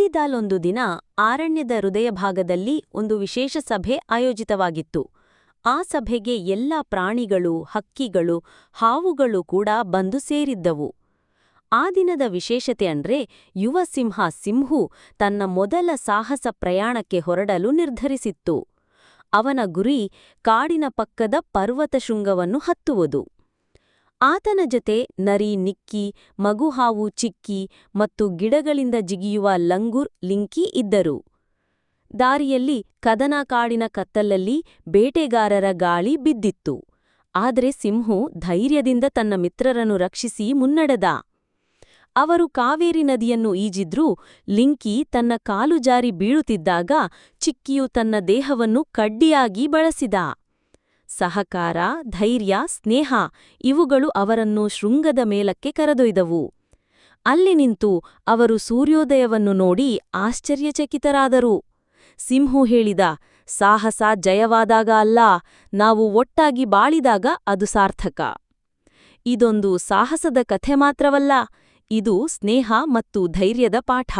ಒಂದಿದ್ದಾಲೊಂದು ದಿನ ಆರಣ್ಯದ ಹೃದಯ ಭಾಗದಲ್ಲಿ ಒಂದು ವಿಶೇಷ ಸಭೆ ಆಯೋಜಿತವಾಗಿತ್ತು. ಆ ಸಭೆಗೆ ಎಲ್ಲ ಪ್ರಾಣಿಗಳು, ಹಕ್ಕಿಗಳು, ಹಾವುಗಳು ಕೂಡ ಬಂದು ಸೇರಿದ್ದವು. ಆ ದಿನದ ವಿಶೇಷತೆ ಅಂದ್ರೆ ಯುವ ಸಿಂಹ ಸಿಂಹು ತನ್ನ ಮೊದಲ ಸಾಹಸ ಪ್ರಯಾಣಕ್ಕೆ ಹೊರಡಲು ನಿರ್ಧರಿಸಿತ್ತು. ಅವನ ಗುರಿ ಕಾಡಿನ ಪಕ್ಕದ ಪರ್ವತ ಶೃಂಗವನ್ನು ಹತ್ತುವುದು. ಆತನ ಜೊತೆ ನರಿ, ನಿಕ್ಕಿ, ಮಗುಹಾವು, ಚಿಕ್ಕಿ ಮತ್ತು ಗಿಡಗಳಿಂದ ಜಿಗಿಯುವ ಲಂಗೂರ್, ಲಿಂಕಿ ಇದ್ದರು. ದಾರಿಯಲ್ಲಿ ಕದನ ಕಾಡಿನ ಕತ್ತಲಲ್ಲಿ ಬೇಟೆಗಾರರ ಗಾಳಿ ಬಿದ್ದಿತ್ತು. ಆದರೆ ಸಿಂಹು ಧೈರ್ಯದಿಂದ ತನ್ನ ಮಿತ್ರರನ್ನು ರಕ್ಷಿಸಿ ಮುನ್ನಡೆದ. ಅವರು ಕಾವೇರಿ ನದಿಯನ್ನು ಈಜಿದ್ರೂ ಲಿಂಕಿ ತನ್ನ ಕಾಲು ಜಾರಿ ಬೀಳುತ್ತಿದ್ದಾಗ ಚಿಕ್ಕಿಯು ತನ್ನ ದೇಹವನ್ನು ಕಡ್ಡಿಯಾಗಿ ಬಳಸಿದ. ಸಹಕಾರ, ಧೈರ್ಯ, ಸ್ನೇಹ ಇವುಗಳು ಅವರನ್ನು ಶೃಂಗದ ಮೇಲಕ್ಕೆ ಕರೆದೊಯ್ದವು. ಅಲ್ಲಿ ನಿಂತು ಅವರು ಸೂರ್ಯೋದಯವನ್ನು ನೋಡಿ ಆಶ್ಚರ್ಯಚಕಿತರಾದರು. ಸಿಂಹು ಹೇಳಿದ, ಸಾಹಸ ಜಯವಾದಾಗ ಅಲ್ಲ, ನಾವು ಒಟ್ಟಾಗಿ ಬಾಳಿದಾಗ ಅದು ಸಾರ್ಥಕ. ಇದೊಂದು ಸಾಹಸದ ಕಥೆ ಮಾತ್ರವಲ್ಲ, ಇದು ಸ್ನೇಹ ಮತ್ತು ಧೈರ್ಯದ ಪಾಠ.